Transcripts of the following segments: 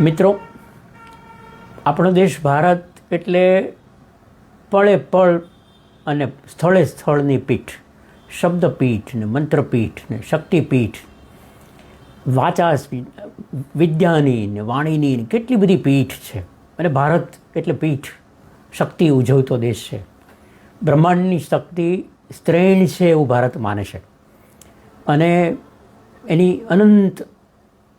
મિત્રો, આપણો દેશ ભારત એટલે પળે પળ અને સ્થળે સ્થળની પીઠ, શબ્દપીઠ ને મંત્રપીઠ ને શક્તિપીઠ વાચા વિદ્યાની ને વાણીની કેટલી બધી પીઠ છે. અને ભારત એટલે પીઠ, શક્તિ ઉજવતો દેશ છે. બ્રહ્માંડની શક્તિ સ્ત્રેણ છે એવું ભારત માને છે. અને એની અનંત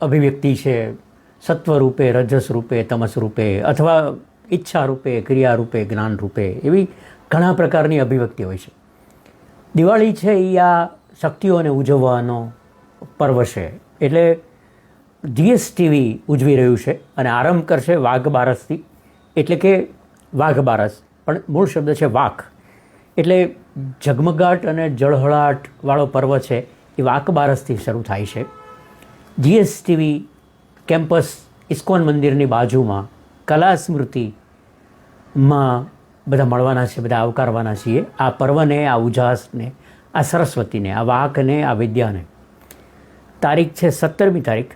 અભિવ્યક્તિ છે સત્વ રૂપે રજસ રૂપે તમસ રૂપે અથવા ઈચ્છા રૂપે ક્રિયા રૂપે જ્ઞાન રૂપે એવી ઘણા પ્રકારની અભિવ્યક્તિ હોય છે. દિવાળી છે એ આ શક્તિઓને ઉજવવાનો પર્વ છે. એટલે જીએસટીવી ઉજવી રહ્યું છે અને આરંભ કરશે વાઘ બારસથી. એટલે કે વાઘ બારસ. પણ મૂળ શબ્દ છે વાઘ. એટલે ઝગમગાટ અને જળહળાટવાળો પર્વ છે એ વાઘ બારસથી શરૂ થાય છે. જીએસટીવી કેમ્પસ ઇસ્કોન મંદિરની બાજુમાં કલા સ્મૃતિમાં બધા મળવાના છે, બધા આવકારવાના છીએ. આ પર્વને, આ ઉજાસને, આ સરસ્વતીને, આ વાકને આ વિદ્યાને. તારીખ છે સત્તરમી તારીખ.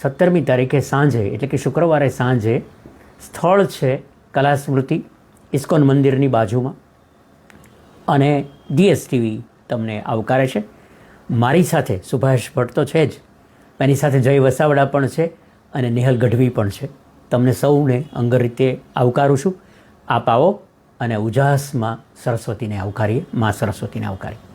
સત્તરમી તારીખે સાંજે, એટલે કે શુક્રવારે સાંજે સ્થળ છે કલા સ્મૃતિ ઇસ્કોન મંદિરની બાજુમાં. અને ડીએસટીવી તમને આવકારે છે. મારી સાથે સુભાષ ભટ્ટ તો છે જ. એની સાથે જય વસાવડા પણ છે. અને નેહલ ગઢવી પણ છે. તમને સૌને અંગર રીતે આવકારું છું. આપ આવો અને ઉજાસમાં સરસ્વતીને આવકારીએ, મા સરસ્વતીને આવકારીએ.